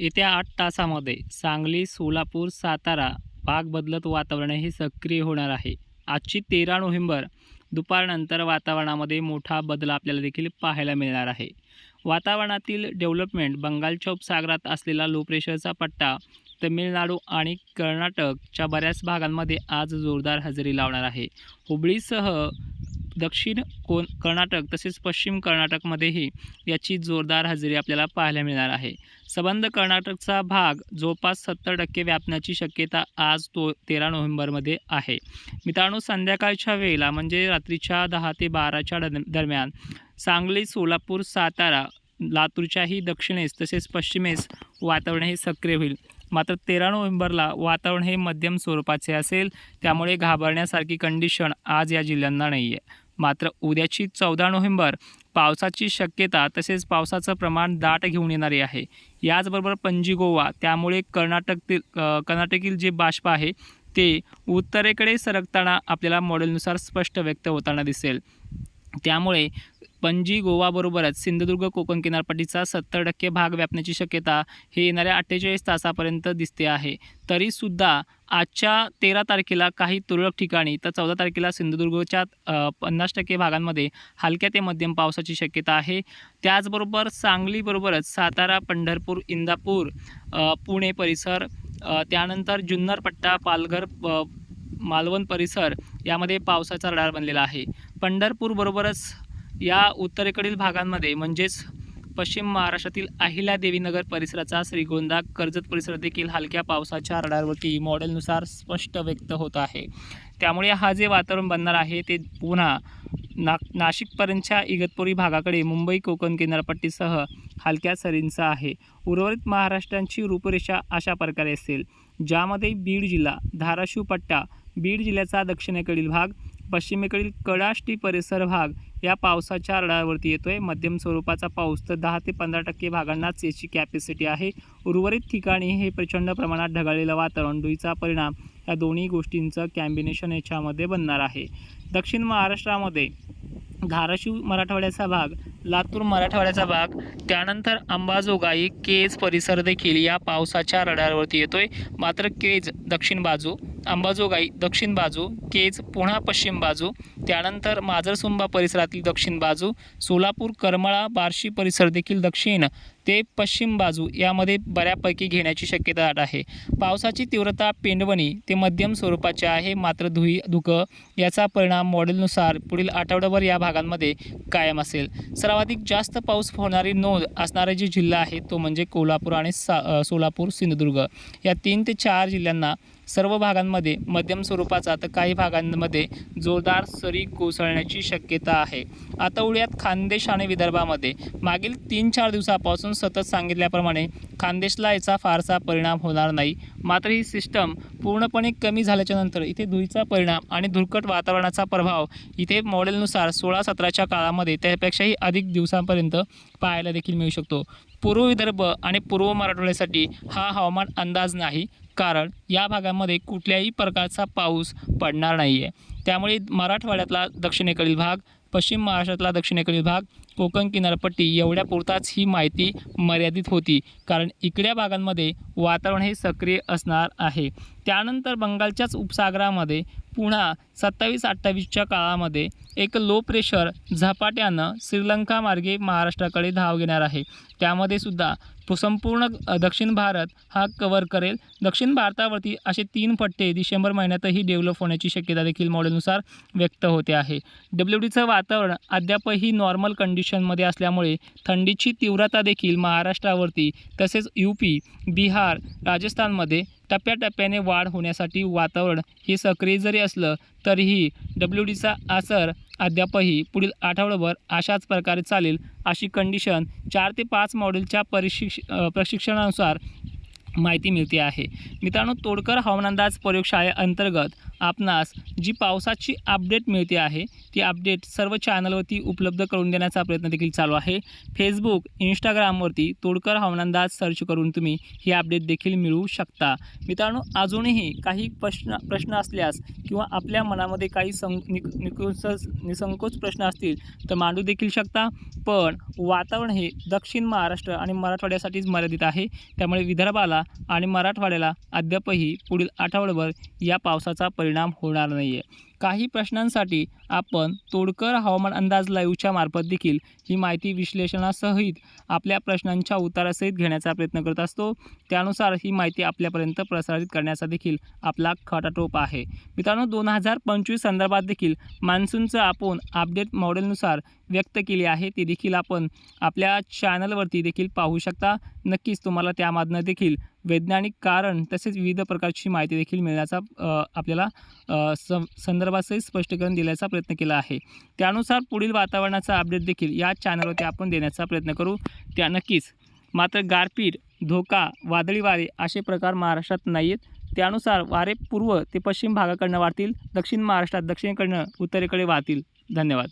येत्या आठ तासामध्ये सांगली सोलापूर सातारा भाग बदलत वातावरण हे सक्रिय होणार आहे. आजची तेरा नोव्हेंबर दुपारनंतर वातावरणामध्ये मोठा बदल आपल्याला देखील पाहायला मिळणार आहे. वातावरणातील डेव्हलपमेंट बंगालच्या उपसागरात असलेला लो प्रेशरचा पट्टा तमिळनाडू आणि कर्नाटकच्या बऱ्याच भागांमध्ये आज जोरदार हजेरी लावणार आहे. हुबळीसह दक्षिण कोण कर्नाटक तसेच पश्चिम कर्नाटकमध्येही याची जोरदार हजेरी आपल्याला पाहायला मिळणार आहे. सबंध कर्नाटकचा भाग जवळपास सत्तर टक्के व्यापण्याची शक्यता आज तो तेरा नोव्हेंबरमध्ये आहे. मित्रांनो संध्याकाळच्या वेळेला म्हणजे रात्रीच्या दहा ते बाराच्या दर- दरम्यान सांगली सोलापूर सातारा लातूरच्याही दक्षिणेस तसेच पश्चिमेस वातावरण हे सक्रिय होईल. मात्र तेरा नोव्हेंबरला वातावरण हे मध्यम स्वरूपाचे असेल त्यामुळे घाबरण्यासारखी कंडिशन आज या जिल्ह्यांना नाही आहे मात्र उद्याची चौदा नोव्हेंबर पावसाची शक्यता तसेच पावसाचं प्रमाण दाट घेऊन येणारे आहे. याचबरोबर पणजी गोवा त्यामुळे कर्नाटकतील अ, कर्नाटकील जे बाष्प आहे ते उत्तरेकडे सरकताना आपल्याला मॉडेलनुसार स्पष्ट व्यक्त होताना दिसेल. त्यामुळे पणजी गोवाबरोबरच सिंधुदुर्ग कोकण किनारपट्टीचा सत्तर टक्के भाग व्यापण्याची शक्यता हे येणाऱ्या अठ्ठेचाळीस तासापर्यंत दिसते आहे. तरीसुद्धा आजच्या तेरा तारखेला काही तुरळक ठिकाणी तर चौदा तारखेला सिंधुदुर्गच्या पन्नास टक्के भागांमध्ये हलक्या ते मध्यम पावसाची शक्यता आहे. त्याचबरोबर सांगलीबरोबरच सातारा पंढरपूर इंदापूर पुणे परिसर त्यानंतर जुन्नर पट्टा पालघर मालवण परिसर यामध्ये पावसाचा रडार बनलेला आहे. पंढरपूरबरोबरच या उत्तरेकडील भागांमध्ये म्हणजेच पश्चिम महाराष्ट्रातील अहिल्या देवीनगर परिसराचा श्रीगोंदा कर्जत परिसर देखील हलक्या पावसाच्या रडारवरती मॉडेलनुसार स्पष्ट व्यक्त होत आहे. त्यामुळे हा जे वातावरण बनणार आहे ते पुन्हा ना नाशिकपर्यंतच्या इगतपुरी भागाकडे मुंबई कोकण किनारपट्टीसह हलक्या सरींचा आहे. उर्वरित महाराष्ट्रांची रूपरेषा अशा प्रकारे असेल. ज्यामध्ये बीड जिल्हा धाराशिव पट्टा बीड जिल्ह्याचा दक्षिणेकडील भाग पश्चिमेकडील कडाष्टी परिसर भाग या पावसाच्या रडावरती येतोय. मध्यम स्वरूपाचा पाऊस तर दहा ते पंधरा टक्के भागांनाच याची कॅपॅसिटी आहे. उर्वरित ठिकाणी हे प्रचंड प्रमाणात ढगाळलेलं वातावरण डुईचा परिणाम या दोन्ही गोष्टींचं कॅम्बिनेशन याच्यामध्ये बनणार आहे. दक्षिण महाराष्ट्रामध्ये धाराशिव मराठवाड्याचा भाग लातूर मराठवाड्याचा भाग त्यानंतर अंबाजोगाई केज परिसर देखील या पावसाच्या रडारवरती येतोय. मात्र केज दक्षिण बाजू अंबाजोगाई दक्षिण बाजू केज पुन्हा पश्चिम बाजू त्यानंतर माजरसुंबा परिसरातील दक्षिण बाजू सोलापूर करमळा बार्शी परिसर देखील दक्षिण ते पश्चिम बाजू यामध्ये बऱ्यापैकी घेण्याची शक्यता दाट आहे. पावसाची तीव्रता पेंडवणी ते मध्यम स्वरूपाचे आहे मात्र धुई धुकं याचा परिणाम मॉडेलनुसार पुढील आठवड्याभर या भागांमध्ये कायम असेल. सर्वाधिक जास्त पाऊस होणारी नोंद असणारा जे जिल्हा आहे तो म्हणजे कोल्हापूर आणि सा सोलापूर सिंधुदुर्ग. या तीन ते चार जिल्ह्यांना सर्व भागांमध्ये मध्यम स्वरूपाचा तर काही भागांमध्ये जोरदार सरी कोसळण्याची शक्यता आहे. आता उड्यात खानदेश आणि विदर्भामध्ये. मागील तीन चार दिवसापासून सतत सांगितल्याप्रमाणे खानदेशला याचा फारसा परिणाम होणार नाही. मात्र ही सिस्टम पूर्णपणे कमी झाल्याच्यानंतर इथे धुळीचा परिणाम आणि धुरकट वातावरणाचा प्रभाव इथे मॉडेलनुसार सोळा सतराच्या काळामध्ये त्यापेक्षाही अधिक दिवसांपर्यंत पाहायला देखील मिळू शकतो. पूर्व विदर्भ आणि पूर्व मराठवाड्यासाठी हा हवामान अंदाज नाही. कारण या भागामध्ये कुठल्याही प्रकारचा पाऊस पडणार नाही आहे त्यामुळे मराठवाड्यातला दक्षिणेकडील भाग पश्चिम महाराष्ट्रातला दक्षिणेकडील भाग कोकण किनारपट्टी एवढ्या पुरताच ही माहिती मर्यादित होती कारण इकड्या भागांमध्ये वातावरण हे सक्रिय असणार आहे. त्यानंतर बंगालच्याच उपसागरामध्ये पुन्हा सत्तावीस अठ्ठावीसच्या काळामध्ये एक लो प्रेशर झपाट्यानं श्रीलंका मार्गे महाराष्ट्राकडे धाव घेणार आहे. त्यामध्ये सुद्धा संपूर्ण दक्षिण भारत हा कवर करेल. दक्षिण भारतावरती असे तीन पट्टे डिसेंबर महिन्यातही डेव्हलप होण्याची शक्यता देखील मॉडेलनुसार व्यक्त होते आहे. डब्ल्यू डीचं वातावरण अद्यापही नॉर्मल कंडिशन कंडिशनमध्ये असल्यामुळे थंडीची तीव्रता देखील महाराष्ट्रावरती तसेच यू पी बिहार राजस्थानमध्ये टप्प्याटप्प्याने वाढ होण्यासाठी वातावरण हे सक्रिय जरी असलं तरीही डब्ल्यू डीचा असर अद्यापही पुढील आठवड्याभर अशाच प्रकारे चालेल अशी कंडिशन चार ते पाच मॉडेलच्या परिशिक्ष प्रशिक्षणानुसार माहिती मिळते आहे. मित्रांनो तोडकर हवामान अंदाज प्रयोगशाळेअंतर्गत आपणास जी पावसाची अपडेट मिळते आहे ती अपडेट सर्व चॅनलवरती उपलब्ध करून देण्याचा प्रयत्न देखील चालू आहे. फेसबुक इंस्टाग्रामवरती तोडकर हवामानंदाज सर्च करून तुम्ही ही अपडेट देखील मिळवू शकता. मित्रांनो अजूनही काही प्रश्न प्रश्न असल्यास किंवा आपल्या मनामध्ये काही सं निक निसंकोच प्रश्न असतील तर मांडू देखील शकता. पण वातावरण हे दक्षिण महाराष्ट्र आणि मराठवाड्यासाठीच मर्यादित आहे. त्यामुळे विदर्भाला आणि मराठवाड्याला अद्यापही पुढील आठवड्याभर या पावसाचा परिणाम परिणाम होणार नाही आहे काही प्रश्नांसाठी आपण तोडकर हवामान अंदाज लाईव्हच्या मार्फत देखील ही माहिती विश्लेषणासहित आपल्या प्रश्नांच्या उत्तरासहित घेण्याचा प्रयत्न करत असतो. त्यानुसार ही माहिती आपल्यापर्यंत प्रसारित करण्याचा देखील आपला खटाटोप आहे. मित्रांनो दोन हजार पंचवीस संदर्भात देखील मान्सूनचं आपण अपडेट मॉडेलनुसार व्यक्त केली आहे. ती देखील आपण आपल्या चॅनलवरती देखील पाहू शकता. नक्कीच तुम्हाला त्यामधनं देखील वैज्ञानिक कारण तसेच विविध प्रकारची माहिती देखील मिळण्याचा आपल्याला संदर्भ संदर्भासहित स्पष्टीकरण दिल्याचा प्रयत्न केला आहे. त्यानुसार पुढील वातावरणाचा अपडेट देखील या चॅनलवरती आपण देण्याचा प्रयत्न करू. त्या नक्कीच. मात्र गारपीट धोका वादळी वारे असे प्रकार महाराष्ट्रात नाही आहेत त्यानुसार वारे पूर्व ते पश्चिम भागाकडनं वाढतील दक्षिण महाराष्ट्रात दक्षिणेकडनं उत्तरेकडे वाहतील. धन्यवाद.